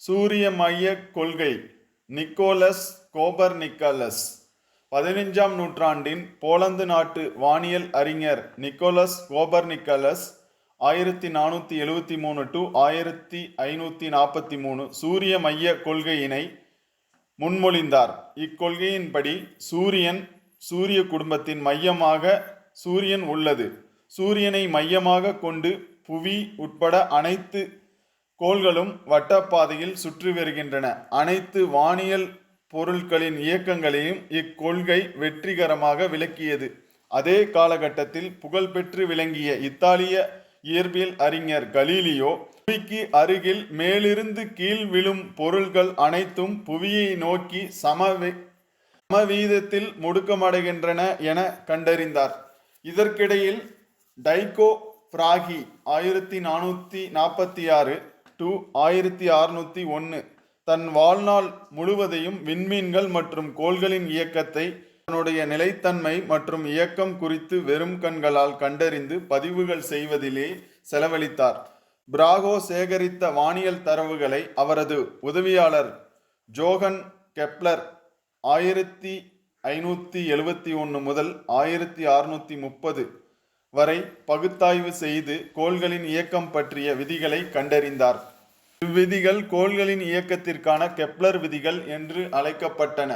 சூரிய மைய கொள்கை. நிக்கோலஸ் கோபர் நிக்கலஸ் பதினைஞ்சாம் நூற்றாண்டின் போலந்து நாட்டு வானியல் அறிஞர் நிக்கோலஸ் கோபர் நிக்கலஸ் ஆயிரத்தி நானூற்றி எழுவத்தி மூணு டு ஆயிரத்தி ஐநூற்றி நாற்பத்தி மூணு சூரிய மைய கொள்கையினை முன்மொழிந்தார். இக்கொள்கையின்படி சூரியன் சூரிய குடும்பத்தின் மையமாக சூரியன் உள்ளது. சூரியனை மையமாக கொண்டு புவி உட்பட அனைத்து கோள்களும் வட்டப்பாதையில் சுற்றி வருகின்றன. அனைத்து வானியல் பொருட்களின் இயக்கங்களையும் இக்கொள்கை வெற்றிகரமாக விளக்கியது. அதே காலகட்டத்தில் புகழ்பெற்று விளங்கிய இத்தாலிய இயற்பியல் அறிஞர் கலீலியோ புவிக்கு அருகில் மேலிருந்து கீழ் விழும் பொருள்கள் அனைத்தும் புவியை நோக்கி சமவி சமவீதத்தில் முடுக்கமடைகின்றன என கண்டறிந்தார். இதற்கிடையில் டைகோ பிராகி ஆயிரத்தி நானூற்றி நாற்பத்தி ஆறு டு ஆயிரத்தி அறுநூற்றி ஒன்று தன் வாழ்நாள் முழுவதையும் விண்மீன்கள் மற்றும் கோள்களின் இயக்கத்தை தன்னுடைய நிலைத்தன்மை மற்றும் இயக்கம் குறித்து வெறும் கண்களால் கண்டறிந்து பதிவுகள் செய்வதிலே செலவழித்தார். பிராகோ சேகரித்த வானியல் தரவுகளை அவரது உதவியாளர் ஜோகன் கெப்லர் ஆயிரத்தி ஐநூற்றி எழுபத்தி ஒன்று முதல் ஆயிரத்தி அறுநூற்றி முப்பது வரை பகுத்தாய்வு செய்து கோள்களின் இயக்கம் பற்றிய விதிகளை கண்டறிந்தார். இவ்விதிகள் கோள்களின் இயக்கத்திற்கான கெப்லர் விதிகள் என்று அழைக்கப்பட்டன.